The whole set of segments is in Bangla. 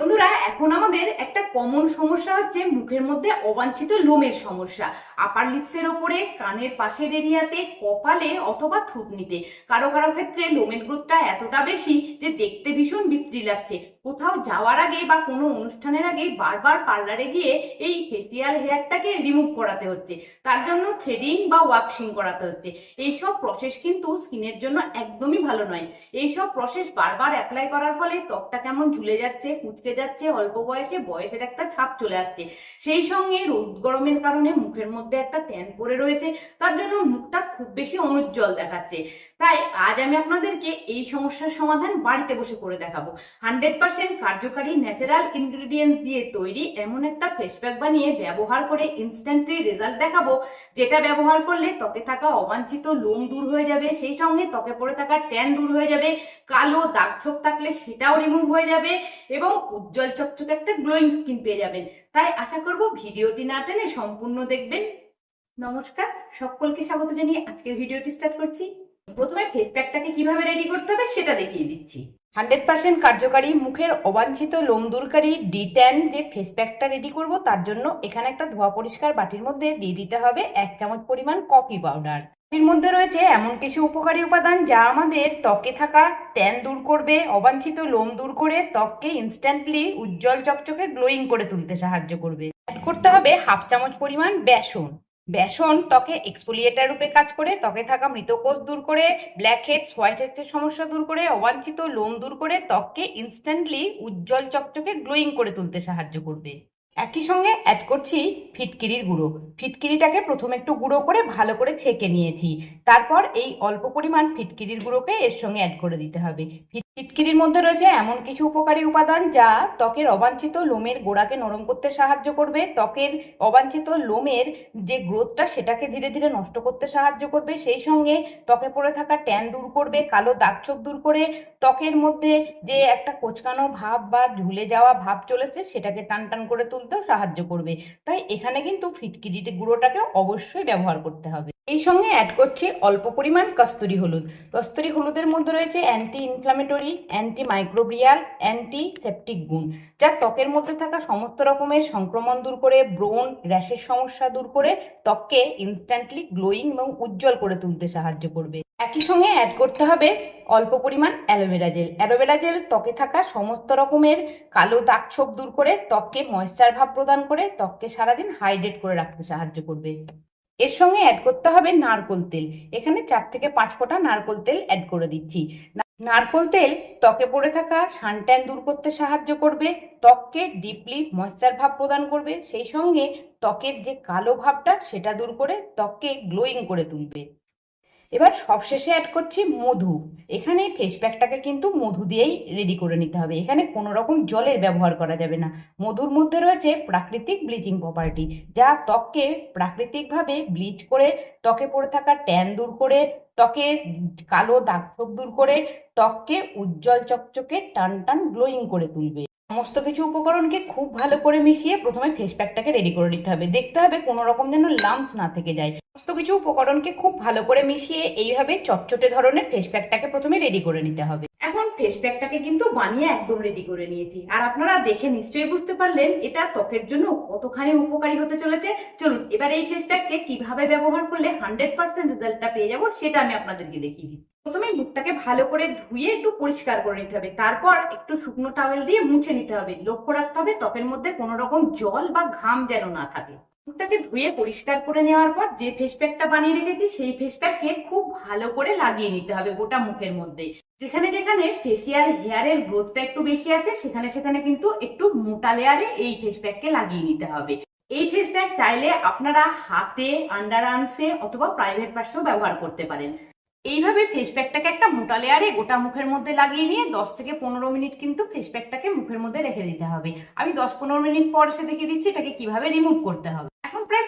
বন্ধুরা, এখন আমাদের একটা কমন সমস্যা হচ্ছে মুখের মধ্যে অবাঞ্ছিত লোমের সমস্যা। আপার লিপসের ওপরে, কানের পাশের এরিয়াতে, কপালে অথবা থুতনিতে। কারও কারও ক্ষেত্রে লোমের গ্রোথটা এতটা বেশি যে দেখতে ভীষণ বিশ্রী লাগছে। কোথাও যাওয়ার আগে বা কোনো অনুষ্ঠানের আগে বারবার পার্লারে গিয়ে এই ফেসিয়াল হেয়ারটাকে রিমুভ করাতে হচ্ছে। তার জন্য থ্রেডিং বা ওয়াক্সিং করাতে হচ্ছে। এইসব প্রসেস কিন্তু স্কিনের জন্য একদমই ভালো নয়। এইসব প্রসেস বারবার অ্যাপ্লাই করার ফলে ত্বকটা কেমন ঝুলে যাচ্ছে, কুচকে যাচ্ছে, অল্প বয়সে বয়সের একটা ছাপ চলে আসছে। সেই সঙ্গে রোদ গরমের কারণে মুখের মধ্যে একটা ট্যান পড়ে রয়েছে। তার জন্য মুখটা খুব বেশি অনুজ্জ্বল দেখাচ্ছে। তাই আজ আমি আপনাদেরকে এই সমস্যার সমাধান বাড়িতে বসে করে দেখাবো। হান্ড্রেড পার্সেন্ট কার্যকারী ন্যাচারাল ইনগ্রিডিয়েন্টস দিয়ে তৈরি এমন একটা ফেস প্যাক বানিয়ে ব্যবহার করে ইনস্ট্যান্টলি রেজাল্ট দেখাবো। যেটা ব্যবহার করলে ত্বকে থাকা অবাঞ্ছিত লোম দূর হয়ে যাবে, সেই সঙ্গে ত্বকে পড়ে থাকা ট্যান দূর হয়ে যাবে, কালো দাগ ছোপ থাকলে সেটাও রিমুভ হয়ে যাবে এবং উজ্জ্বল চকচকে একটা গ্লোয়িং স্কিন পেয়ে যাবেন। তাই আশা করব ভিডিওটি না টেনে সম্পূর্ণ দেখবেন। নমস্কার, সকলকে স্বাগত জানিয়ে আজকের ভিডিওটি স্টার্ট করছি। প্রথমে ফেস প্যাকটাকে কীভাবে রেডি করতে হবে সেটা দেখিয়ে দিচ্ছি। হান্ড্রেড পার্সেন্ট কার্যকারী মুখের অবাঞ্ছিত লোম দূরকারী ডি ট্যান যে ফেস প্যাকটা রেডি করব, তার জন্য এখানে একটা ধোয়া পরিষ্কার বাটির মধ্যে দিয়ে দিতে হবে এক চামচ পরিমাণ কফি পাউডার এর মধ্যে রয়েছে এমন কিছু উপকারী উপাদান যা আমাদের ত্বকে থাকা ট্যান দূর করবে, অবাঞ্ছিত লোম দূর করে ত্বককে ইনস্ট্যান্টলি উজ্জ্বল চকচকে গ্লোয়িং করে তুলতে সাহায্য করবে। অ্যাড করতে হবে হাফ চামচ পরিমাণ বেসন। বেসন ত্বকে এক্সফোলিয়েটার রূপে কাজ করে, ত্বকে থাকা মৃতকোষ দূর করে ব্ল্যাক হেডস হোয়াইট হেডসের সমস্যা দূর করে, অবাঞ্ছিত লোম দূর করে, ত্বককে ইনস্ট্যান্টলি উজ্জ্বল চকচকে গ্লোয়িং করে তুলতে সাহায্য করবে। একই সঙ্গে অ্যাড করছি ফিটকিরির গুঁড়ো। ফিটকিরিটাকে প্রথমে একটু গুঁড়ো করে ভালো করে ছেঁকে নিয়েছি। তারপর এই অল্প পরিমাণ ফিটকিরির গুঁড়োকে এর সঙ্গে অ্যাড করে দিতে হবে। ফিটকিরির মধ্যে রয়েছে এমন কিছু উপকারী উপাদান যা ত্বকের অবাঞ্ছিত লোমের গোড়াকে নরম করতে সাহায্য করবে। ত্বকের অবাঞ্ছিত লোমের যে গ্রোথটা সেটাকে ধীরে ধীরে নষ্ট করতে সাহায্য করবে। সেই সঙ্গে ত্বকে পড়ে থাকা ট্যান দূর করবে, কালো দাগছোপ দূর করে ত্বকের মধ্যে যে একটা কোচকানো ভাব বা ঝুলে যাওয়া ভাব চলেছে সেটাকে টান টান করে তুলতেও সাহায্য করবে। তাই এখানে কিন্তু ফিটকিরির গুঁড়োটাকে অবশ্যই ব্যবহার করতে হবে। এই সঙ্গে অ্যাড করছি অল্প পরিমাণ কস্তুরি হলুদ। কস্তুরি হলুদের মধ্যে রয়েছে anti inflammatory antimicrobial antiseptic গুণ, যা ত্বকের মধ্যে থাকা সমস্ত রকমের সংক্রমণ দূর করে, ব্রণ, র্যাশের সমস্যা দূর করে, ত্বককে ইনস্ট্যান্টলি গ্লোয়িং এবং উজ্জ্বল করে তুলতে সাহায্য করবে। একই সঙ্গে অ্যাড করতে হবে অল্প পরিমাণ অ্যালোভেরা জেল। অ্যালোভেরা জেল ত্বকে থাকা সমস্ত রকমের কালো দাগ ছোপ দূর করে, ত্বককে ময়েশ্চার ভাব প্রদান করে, ত্বককে সারাদিন হাইড্রেট করে রাখতে সাহায্য করবে। এর সঙ্গে অ্যাড করতে হবে নারকোল তেল। এখানে চার থেকে পাঁচ ফোঁটা নারকোল তেল অ্যাড করে দিচ্ছি। নারকোল তেল ত্বকে পড়ে থাকা সানট্যান দূর করতে সাহায্য করবে, ত্বককে ডিপলি ময়েশ্চার ভাব প্রদান করবে, সেই সঙ্গে ত্বকের যে কালো ভাবটা সেটা দূর করে ত্বককে গ্লোয়িং করে তুলবে। এবার সবশেষে অ্যাড করছি মধু। এখানে ফেস প্যাকটাকে কিন্তু মধু দিয়েই রেডি করে নিতে হবে। এখানে কোনো রকম জলের ব্যবহার করা যাবে না। মধুর মধ্যে রয়েছে প্রাকৃতিক ব্লিচিং প্রপার্টি যা ত্বককে প্রাকৃতিকভাবে ব্লিচ করে, ত্বকে পড়ে থাকা ট্যান দূর করে, ত্বকে কালো দাগ দূর করে, ত্বককে উজ্জ্বল চকচকে টান টান গ্লোয়িং করে তুলবে। সমস্ত কিছু উপকরণকে খুব ভালো করে মিশিয়ে প্রথমে ফেস প্যাকটাকে রেডি করে নিতে হবে। দেখতে হবে কোনো রকম যেন লাম্পস না থেকে যায়। সমস্ত কিছু উপকরণকে খুব ভালো করে মিশিয়ে এইভাবে চটচটে ধরনের ফেস প্যাকটাকে প্রথমে রেডি করে নিতে হবে। ফেস প্যাকটাকে কিন্তু বানিয়ে একদম রেডি করে নিয়েছি। আর আপনারা দেখে নিশ্চয়ই বুঝতে পারলেন, এটা ত্বকের জন্য কতখানি উপকারী হতে চলেছে। চলুন, এবার এই ফেস প্যাককে কীভাবে ব্যবহার করলে হান্ড্রেড পার্সেন্ট রেজাল্টটা পেয়ে যাব সেটা আমি আপনাদেরকে দেখিয়ে দিই প্রথমে মুখটাকে ভালো করে ধুয়ে একটু পরিষ্কার করে নিতে হবে। তারপর একটু শুকনো টাওয়েল দিয়ে মুছে নিতে হবে। লক্ষ্য রাখতে হবে ত্বকের মধ্যে কোনো রকম জল বা ঘাম যেন না থাকে। মুখটাকে ধুয়ে পরিষ্কার করে নেওয়ার পর যে ফেস প্যাকটা বানিয়ে রেখেছি, সেই ফেস প্যাককে খুব ভালো করে লাগিয়ে নিতে হবে গোটা মুখের মধ্যে। যেখানে যেখানে ফেসিয়াল হেয়ারের গ্রোথটা একটু বেশি আছে, সেখানে সেখানে কিন্তু একটু মোটা লেয়ারে এই ফেস প্যাককে লাগিয়ে নিতে হবে। এই ফেস প্যাক চাইলে আপনারা হাতে আন্ডার আর্মসে অথবা প্রাইভেট পার্সেও ব্যবহার করতে পারেন। এইভাবে ফেস প্যাকটাকে একটা মোটা লেয়ারে গোটা মুখের মধ্যে লাগিয়ে নিয়ে দশ থেকে পনেরো মিনিট কিন্তু ফেস প্যাকটাকে মুখের মধ্যে রেখে দিতে হবে। আমি দশ পনেরো মিনিট পর এসে দেখিয়ে দিচ্ছি এটাকে কীভাবে রিমুভ করতে হবে।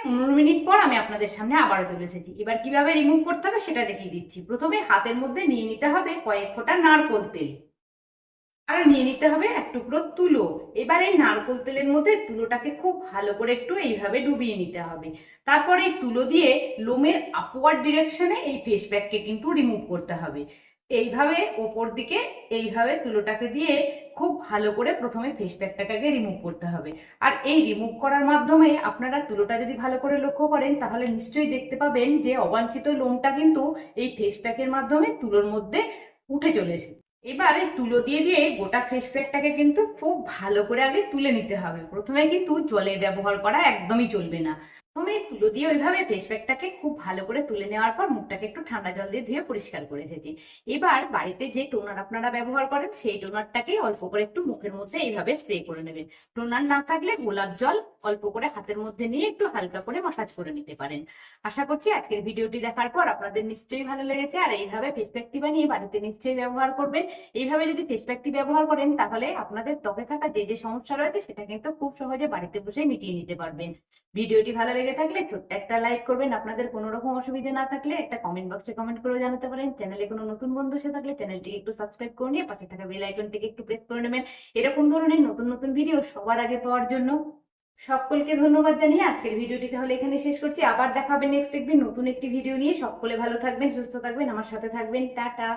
পনেরো মিনিট পর আমি আপনাদের সামনে আবারও চলে এসেছি। এবার কীভাবে রিমুভ করতে হবে সেটা দেখিয়ে দিচ্ছি। প্রথমে হাতের মধ্যে নিয়ে নিতে হবে কয়েক ফোঁটা নারকোল তেল। আর নিয়ে নিতে হবে এক টুকরো তুলো। এবার এই নারকোল তেলের মধ্যে তুলোটাকে খুব ভালো করে একটু এইভাবে ডুবিয়ে নিতে হবে। তারপর এই তুলো দিয়ে লোমের আপওয়ার্ড ডিরেকশনে এই ফেস প্যাককে কিন্তু রিমুভ করতে হবে। এইভাবে ওপর দিকে এইভাবে তুলোটাকে দিয়ে খুব ভালো করে প্রথমে ফেস প্যাকটাকে রিমুভ করতে হবে। আর এই রিমুভ করার মাধ্যমে আপনারা তুলোটা যদি ভালো করে লক্ষ্য করেন, তাহলে নিশ্চয়ই দেখতে পাবেন যে অবাঞ্ছিত লোমটা কিন্তু এই ফেস প্যাকের মাধ্যমে তুলোর মধ্যে উঠে চলে এসেছে এবার তুলো দিয়ে দিয়ে গোটা ফেস প্যাকটাকে কিন্তু খুব ভালো করে আগে তুলে নিতে হবে। প্রথমে কিন্তু জলে ব্যবহার করা একদমই চলবে না। প্রথমে তুলো দিয়ে ওইভাবে ফেস প্যাকটাকে খুব ভালো করে তুলে নেওয়ার পর মুখটাকে একটু ঠান্ডা জল দিয়ে ধুয়ে পরিষ্কার করে এসেছি এবার বাড়িতে যে টোনার আপনারা ব্যবহার করেন, সেই টোনারটাকে অল্প করে একটু মুখের মধ্যে এইভাবে স্প্রে করে নেবেন। টোনার না থাকলে গোলাপ জল অল্প করে হাতের মধ্যে নিয়ে একটু হালকা করে মাসাজ করে নিতে পারেন। আশা করছি আজকের ভিডিওটি দেখার পর আপনাদের নিশ্চয়ই ভালো লেগেছে। আর এইভাবে ফেস প্যাকটি বানিয়ে বাড়িতে নিশ্চয়ই ব্যবহার করবেন। এইভাবে যদি ফেস প্যাকটি ব্যবহার করেন, তাহলে আপনাদের ত্বকে থাকা যে যে সমস্যা রয়েছে, সেটা কিন্তু খুব সহজে বাড়িতে বসে মিটিয়ে নিতে পারবেন। ভিডিওটি ভালো লেগে থাকলে ছোট্ট একটা লাইক করবেন। আপনাদের কোনো রকম অসুবিধা না থাকলে একটা কমেন্ট বক্সে কমেন্ট করে জানাতে পারেন। চ্যানেলে কোনো নতুন বন্ধু এসে থাকলে চ্যানেলটিকে একটু সাবস্ক্রাইব করে নিয়ে পাশে থাকা বেল আইকনটিকে একটু প্রেস করে নেবেন। এরকম ধরনের নতুন নতুন ভিডিও সবার আগে পাওয়ার জন্য সকলকে ধন্যবাদ জানিয়ে আজকের ভিডিওটি তাহলে এখানে শেষ করছি। আবার দেখা হবে নেক্সট একদিন নতুন একটি ভিডিও নিয়ে। সকলে ভালো থাকবেন, সুস্থ থাকবেন। আমার সাথে থাকবেন। টাটা।